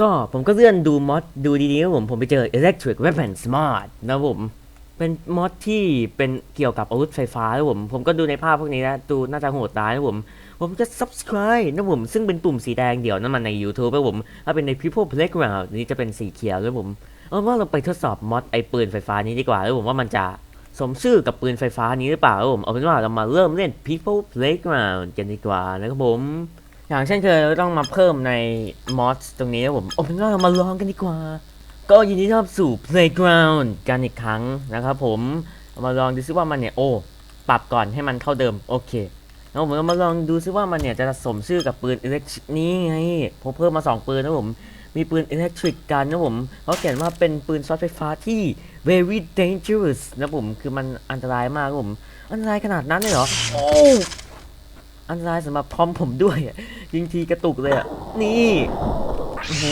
ก็ผมก็เลื่อนดูมอดดูดีๆครับผมผมไปเจอ Electric Weapon Smart นะผมเป็นมอดที่เป็นเกี่ยวกับอาวุธไฟฟ้าครับผมผมก็ดูในภาพพวกนี้แล้วดูน่าจะโหดตายครับผม ผมจะ subscribe นะผม ซึ่งเป็นปุ่มสีแดงเดี๋ยวนั่นมันใน YouTube ครับผม ถ้าเป็นใน People Playground นี่จะเป็นสีเขียวครับผมเอาว่าเราไปทดสอบมอดไอปืนไฟฟ้านี้ดีกว่าครับผมว่ามันจะสมชื่อกับปืนไฟฟ้านี้หรือเปล่าครับผม เอาเป็นว่าเรามาเริ่มเล่น People Playground กันดีกว่านะครับผม อย่างเช่นเคยเราต้องมาเพิ่มในมอดตรงนี้ครับผมเอาเป็นว่าเรามาลองกันดีกว่า ก็ยินดีต้อนรับสู่ Playground กันอีกครั้งนะครับผมมาลองดูซิว่ามันเนี่ยโอ้ปรับก่อนให้มันเท่าเดิมโอเคแล้วผมก็มาลองดูซิว่ามันเนี่ยจะสมชื่อกับปืนอิเล็กทริกนี้ไงผมเพิ่มมา 2 ปืนนะผมมีปืนอิเล็กทริกกันนะผมเขาเขียนว่าเป็นปืนช็อตไฟฟ้าที่ very dangerous นะผมคือมันอันตรายมากผม อันตรายขนาดนั้นเลยเหรอโอ้อันตรายสำหรับคอมผมด้วย ยิงทีกระตุกเลยอะ นี่โอ้โห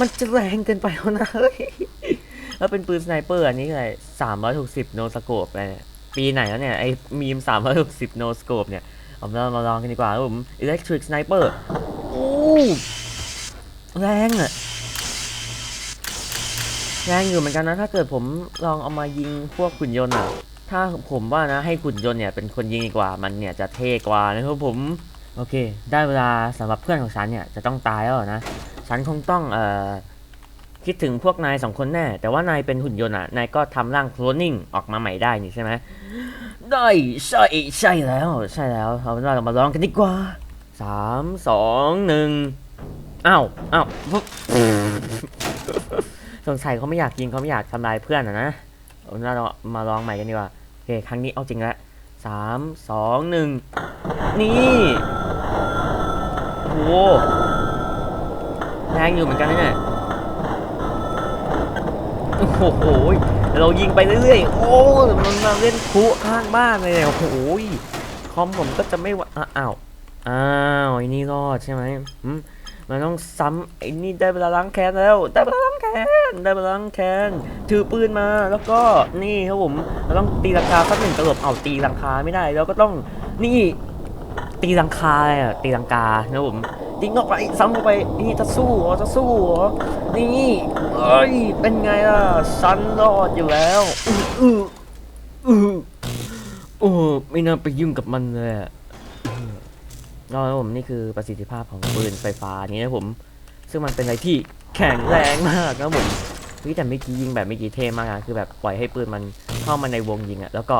มันจะแรงเกินไปแล้วนะเฮ้ยแล้วเป็นปืนสไนเปอร์อันนี้อะไรสามร้อยหกสิบโนสโคปไรเนี่ยปีไหนแล้วเนี่ย ไอ้มีมสามร้อยหกสิบโนสโคปเนี่ยเอาเรามาลองกันดีกว่าครับผม Electric Sniper โอ้แรงอะแรงอยู่เหมือนกันนะ ถ้าเกิดผมลองเอามายิงพวกขุนยนต์อะ ถ้าผมว่านะให้ขุนยนต์เนี่ยเป็นคนยิงดีกว่ามันเนี่ยจะเท่กว่านะครับผมโอเค ได้เวลาสำหรับเพื่อนของฉันเนี่ยจะต้องตายแล้วนะฉันคงต้องเอ่อคิดถึงพวกนายสองคนแน่ แต่ว่านายเป็นหุ่นยนต์อะนายก็ทำร่างโคลนนิ่งออกมาใหม่ได้นี่ใช่ไหมได้ใช่ใช่แล้วใช่แล้วเอาเป็นว่าเรามาลองกันดีกว่าสามสองหนึ่งอ้าวอ้าวสงสัยเขาไม่อยากยิงเขาไม่อยากทำลายเพื่อนอะนะ เรามาลองใหม่กันดีกว่าโอเคครั้งนี้เอาจริงละสามสองหนึ่งนี่โอ้โหแรงอยู่เหมือนกันนะเนี่ยโอ้โหเรายิงไปเรื่อยๆ โอ้มันมาเล่นคุข้างบ้านเลยเนี่ยโอ้โหคอมผมก็จะไม่ว่าอ้าว อ้าวไอ้นี่รอดใช่ไหมมันต้องซ้ำไอ้นี่ได้เวลาล้างแค้นแล้ว ได้เวลาล้างแค้นได้เวลาล้างแค้นถือปืนมาแล้วก็นี่ครับผมเราต้องตีลังคาสักหนึ่งตลบเอาตีลังคาไม่ได้แล้วก็ต้องนี่ตีลังคาเลยอะตีลังกานะผมยิงออกไปซ้ำออกไปนี่จะสู้เหรอจะสู้เหรอนี่เอ้ยเป็นไงล่ะซันรอดอยู่แล้วอืออืออือโอ้ไม่น่าไปยุ่งกับมันเลยอะ แล้วผมนี่คือประสิทธิภาพของปืนไฟฟ้านี้นะผม ซึ่งมันเป็นอะไรที่แข็งแรงมากนะผมเฮ้ยแต่เมื่อกี้ยิงแบบเมื่อกี้เท่มากนะคือแบบปล่อยให้ปืนมันเข้ามาในวงยิงอะแล้วก็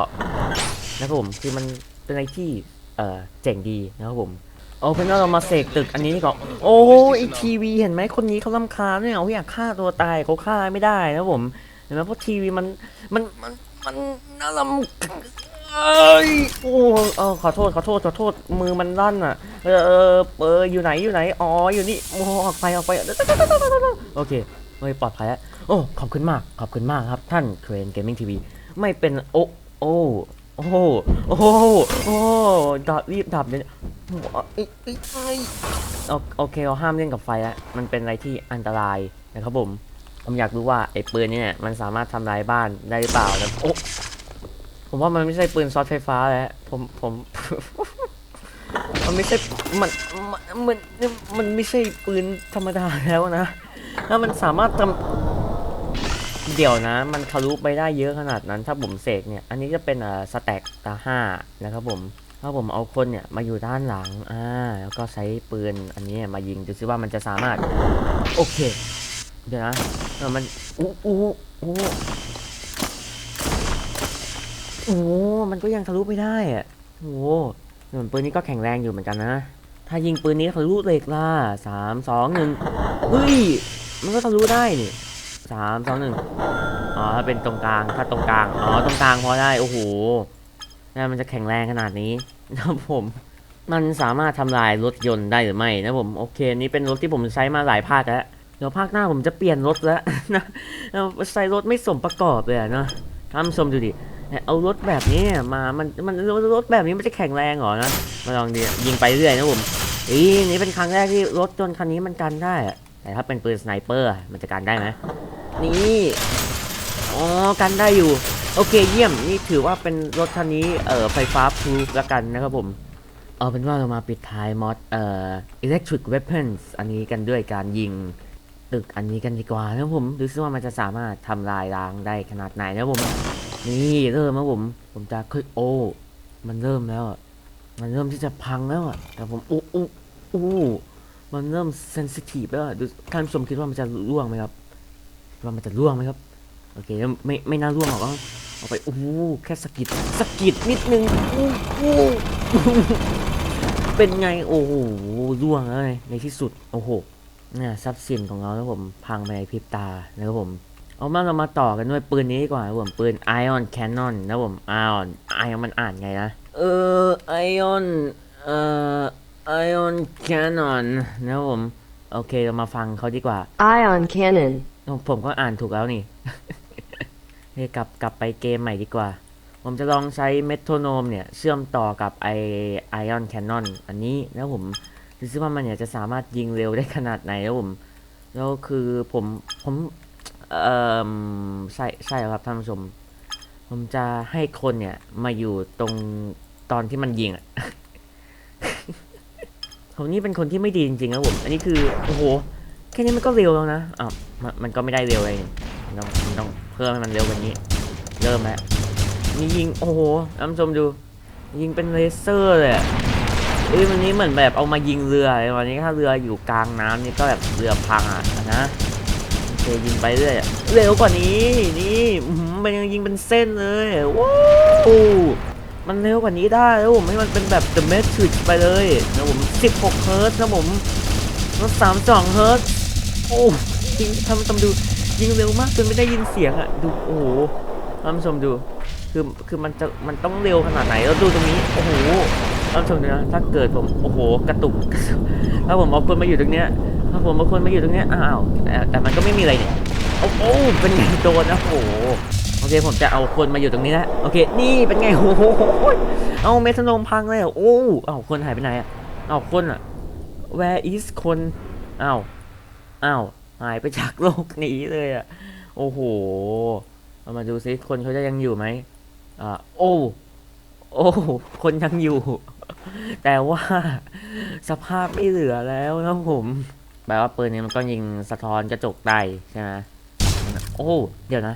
นะครับผมคือมันเป็นอะไรที่เออเจ๋งดีนะครับผมเอาเป็นว่าเรามาเสกตึกอันนี้ก่อนโอ้ไอทีวีเห็นไหมคนนี้เขาลำคาญเนี่ยเขาอยากฆ่าตัวตายเขาฆ่าไม่ได้นะผมเห็นไหมเพราะทีวีมันมันมันมันน่าลำ อ้ยโอ้เออขอโทษขอโทษขอโทษมือมันลั่นอะเออเออเอออยู่ไหนอยู่ไหนอ๋ออยู่นี่โอ้ออกไปออกไปโอเคเฮ้ยปลอดภัยแล้วโอ้ขอบคุณมากขอบคุณมากครับท่านเครนเกมมิ่งทีวีไม่เป็นโอ้โอ้โอ้โหโอ้โหโอ้ดับรีบดับเลยเอ้ยเอ้ยโอเคเราห้ามเล่นกับไฟแล้วมันเป็นอะไรที่อันตรายนะครับผมผมอยากรู้ว่าไอ้ปืนเนี่ยมันสามารถทำลายบ้านได้หรือเปล่าแล้วโอ้ ผมว่ามันไม่ใช่ปืนช็อตไฟฟ้าแล้ว ผมผม มันไม่ใช่มันมันมันมันไม่ใช่ปืนธรรมดาแล้วนะถ้ามันสามารถทำเดี๋ยวนะ มันทะลุไปได้เยอะขนาดนั้น ถ้าผมเสกเนี่ย อันนี้จะเป็นอ่าสแต็กตาห้านะครับผมถ้าผมเอาคนเนี่ยมาอยู่ด้านหลัง อ่า แล้วก็ใช้ปืนอันนี้มายิงดูซิว่ามันจะสามารถ โอเค เดี๋ยวนะมันอู้อู้อู้ โอ้มันก็ยังทะลุไม่ได้อะโอ้เหมือนปืนนี้ก็แข็งแรงอยู่เหมือนกันนะ ถ้ายิงปืนนี้ทะลุเหล็กล่ะสามสองหนึ่งเฮ้ย มันก็ทะลุได้นี่สามสองหนึ่งอ๋อถ้าเป็นตรงกลาง ถ้าตรงกลาง อ๋อ ตรงกลางพอได้ โอ้โหนี่มันจะแข็งแรงขนาดนี้นะผม มันสามารถทำลายรถยนต์ได้หรือไม่นะผม โอเค นี่เป็นรถที่ผมใช้มาหลายภาคแล้ว เดี๋ยวภาคหน้าผมจะเปลี่ยนรถแล้วนะ ใส่รถไม่สมประกอบเลยนะท่านผู้ชมดูดิ เอารถแบบนี้มา มัน มันรถแบบนี้มันจะแข็งแรงเหรอนะ มาลองดิยิงไปเรื่อยนะผมอีนี่เป็นครั้งแรกที่รถยนคันนี้มันกันได้ แต่ถ้าเป็นปืนสไนเปอร์มันจะกันได้ไหมนี่ อ๋อ กันได้อยู่ โอเคเยี่ยม นี่ถือว่าเป็นรถคันนี้ เอ่อ ไฟฟ้าพูฟแล้วกันนะครับผม เอาเป็นว่าเรามาปิดท้ายมอด เอ่อ electric weapons อันนี้กันด้วยการยิงตึกอันนี้กันดีกว่านะผม ดูซิว่ามันจะสามารถทำลายล้างได้ขนาดไหนนะผม นี่เริ่มแล้วผม ผมจะค่อยโอ้มันเริ่มแล้วอะ มันเริ่มที่จะพังแล้วอะ แต่ผมโอ้โอ้โอ้มันเริ่มเซนซิทีฟแล้วอะดูท่านผู้ชมคิดว่ามันจะร่วงไหมครับว่ามันจะร่วงไหมครับ โอเค ไม่ไม่น่าร่วงหรอกเอาไปโอ้แค่สกิดสกิดนิดนึงโอ้โหเป็นไงโอ้โหร่วงเลยในที่สุดโอ้โหเนี่ยทรัพย์สินของเราแล้วผมพังไปในพริบตานะครับผม เอามาเรามาต่อกันด้วยปืนนี้ดีกว่าครับผมปืน Ion Cannon นะผม Ion Ion มันอ่านไงนะ เออ Ion เอ่อ Ion Cannon นะครับผม โอเคเรามาฟังเขาดีกว่า Ion cannon. ผมก็อ่านถูกแล้วนี่เฮ้ยกลับกลับไปเกมใหม่ดีกว่า ผมจะลองใช้เมโทรโนมเนี่ย เชื่อมต่อกับไอไอออนแคนนอนอันนี้แล้วผมดูซิว่ามันเนี่ยจะสามารถยิงเร็วได้ขนาดไหนแล้วผม แล้วคือผมผม เอ่อใช่ใช่ครับท่านผู้ชม ผมจะให้คนเนี่ย มาอยู่ตรงตอนที่มันยิงอะผมนี่เป็นคนที่ไม่ดีจริงๆครับผม อันนี้คือโอ้โหแค่นี้มันก็เร็วแล้วนะอ้าวมันมันก็ไม่ได้เร็วเลยมันต้องมันต้องเพิ่มให้มันเร็วกว่านี้ เริ่มแล้วนี่ยิงโอ้โหท่านผู้ชมดู ยิงเป็นเลเซอร์เลยอะเอ้ยวันนี้เหมือนแบบเอามายิงเรืออะไรวันนี้ถ้าเรืออยู่กลางน้ำนี่ก็แบบเรือพังอะนะ อเคยิงไปเรื่อยอะเร็วกว่านี้นี่หมันยังยิงเป็นเส้นเลยว้าวมันเร็วกว่านี้ได้แล้วผมให้มันเป็นแบบ The Matrix ไปเลยนะผม 16 เฮิร์ตซ์นะผมรถสามสองเฮิร์ตซ์โอ้ยิงทำทำดูยิงเร็วมากจนไม่ได้ยินเสียงอะ ดูโอ้โหท่านผู้ชมดู คือคือมันจะมันต้องเร็วขนาดไหนแล้วดูตรงนี้ โอ้โห ท่านผู้ชมดูนะถ้าเกิดผมโอ้โหกระตุก ถ้าผมเอาคนมาอยู่ตรงเนี้ยถ้าผมเอาคนมาอยู่ตรงเนี้ยอ้าวแต่มันก็ไม่มีอะไรเนี่ยโอ้โหเป็นไงโดนนะโอ้โหโอเคผมจะเอาคนมาอยู่ตรงนี้แล้วโอเค นี่เป็นไงโอ้โหเอาเมทานมพังเลยโอ้เอาคนหายไปไหนอะเอาคนอะ where is คนอ้าวอ้าวหายไปจากโลกนี้เลยอะโอ้โหเอามาดูซิคนเขาจะยังอยู่ไหมอ่าโอ้โอ้ คนยังอยู่ แต่ว่าสภาพไม่เหลือแล้วนะผมแปลว่าปืนนี้มันก็ยิงสะท้อนกระจกได้ใช่ไหมโอ้เดี๋ยวนะ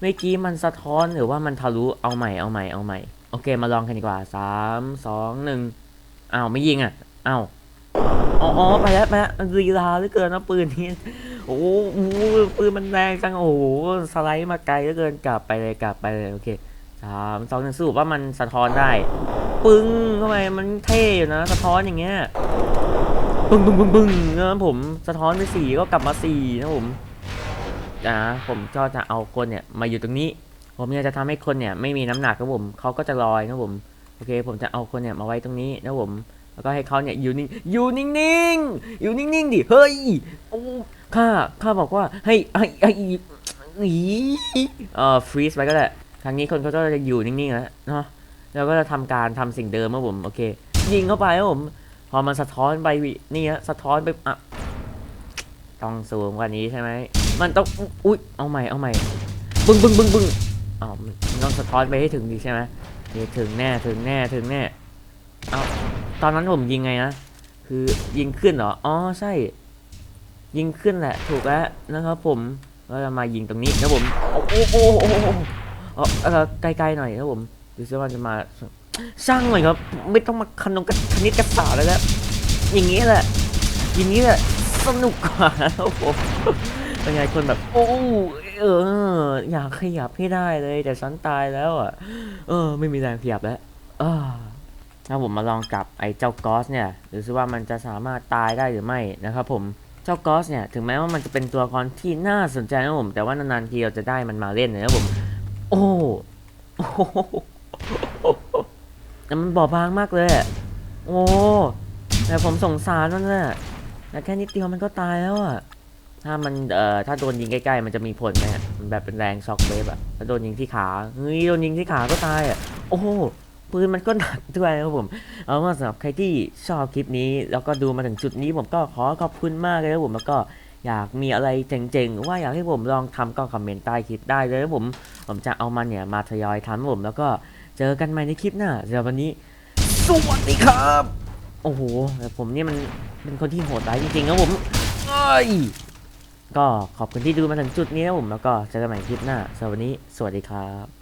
เมื่อกี้มันสะท้อนหรือว่ามันทะลุเอาใหม่เอาใหม่เอาใหม่โอเคมาลองกันดีกว่าสามสองหนึ่งอ้าวไม่ยิงอะอ้าวอ๋อออไปแล้วไปแล้วลีลาเหลือเกินนะปืนนี้โอ้โหปืนมันแรงจังโอ้โหสไลด์มาไกลเหลือเกินกลับไปเลยกลับไปเลยโอเคสามสองหนึ่งสรุปว่ามันสะท้อนได้ ปึ้งเข้าไปมันเท่อยู่นะ สะท้อนอย่างเงี้ยปึ้งปึ้งปึ้งปึ้งนะผมสะท้อนไปสี่ก็กลับมาสี่นะผมนะผมก็จะเอาคนเนี่ยมาอยู่ตรงนี้ ผมเนี่ยจะทำให้คนเนี่ยไม่มีน้ำหนักครับผมเขาก็จะลอยนะผมโอเค ผมจะเอาคนเนี่ยมาไว้ตรงนี้นะผมแล้วก็ให้เขาเนี่ยอยู่นิ่งอยู่นิ่งๆอยู่นิ่งๆดิเฮ้ยโอ้ข้าข้าบอกว่าให้ให้ให้อีเอ่อฟรีซไปก็ได้ทางนี้คนเขาก็จะอยู่นิ่งๆแล้วเนาะ แล้วก็จะทำการทำสิ่งเดิมครับผมโอเค ยิงเข้าไปครับผม พอมันสะท้อนไปนี่ฮะสะท้อนไปอะต้องสูงกว่านี้ใช่ไหมมันต้องอุ๊ยเอาใหม่เอาใหม่บึ้งบึ้งบึ้งบึ้งอ้าวต้องสะท้อนไปให้ถึงดีใช่ไหมเดี๋ยวถึงแน่ถึงแน่ถึงแน่เอาตอนนั้นผมยิงไงนะคือยิงขึ้นเหรออ๋อใช่ ยิงขึ้นแหละ ถูกแล้วนะครับ ผมก็จะมายิงตรงนี้นะผมโอ้โอ้โอ้โอ้โอ้เออเออไกลๆหน่อยนะผม ดูซิว่าจะมาช่างหน่อยครับ ไม่ต้องมาคำนงกับคณิตศาสตร์แล้วนะอย่างนี้แหละ อย่างนี้แหละสนุกกว่าครับผมเป็นไงคนแบบ โอ้เออ อยากขยับให้ได้เลย แต่ฉันตายแล้วอะ เออ ไม่มีแรงขยับแล้วอ่าถ้าผมมาลองกับไอ้เจ้ากอสเนี่ยดูซิว่ามันจะสามารถตายได้หรือไม่นะครับผมเจ้ากอสเนี่ยถึงแม้ว่ามันจะเป็นตัวละครที่น่าสนใจนะผม แต่ว่านานๆทีเราจะได้มันมาเล่นนะครับผม โอ้โอ้โห แต่มันบอบบางมากเลยโอ้แต่ผมสงสารมันน่ะแต่แค่นิดเดียวมันก็ตายแล้วอะถ้ามันเอ่อถ้าโดนยิงใกล้ๆมันจะมีผลไหมอะมันแบบเป็นแรงช็อคเวฟอะถ้าโดนยิงที่ขาเฮ้ยโดนยิงที่ขาก็ตายอะโอ้โหปืนมันก็หนักด้วยนะครับผมเอาว่าสำหรับใครที่ชอบคลิปนี้ แล้วก็ดูมาถึงจุดนี้ผมก็ขอขอบคุณมากเลยนะครับผมแล้วก็อยากมีอะไรเจ๋งๆ ว่าอยากให้ผมลองทำก็คอมเมนต์ใต้คลิปได้เลยนะครับผม ผมจะเอามันเนี่ยมาทยอยทำครับผมแล้วก็ เจอกันใหม่ในคลิปหน้าสำหรับวันนี้สสวัสดีครับ โอ้โหแต่ผมนี่มันเป็นคนที่โหดร้ายจริงๆครับผมเอ้ยก็ขอบคุณที่ดูมาถึงจุดนี้นะผมแล้วก็เจอกันใหม่คลิปหน้าสำหรับวันนี้ สวัสดีครับ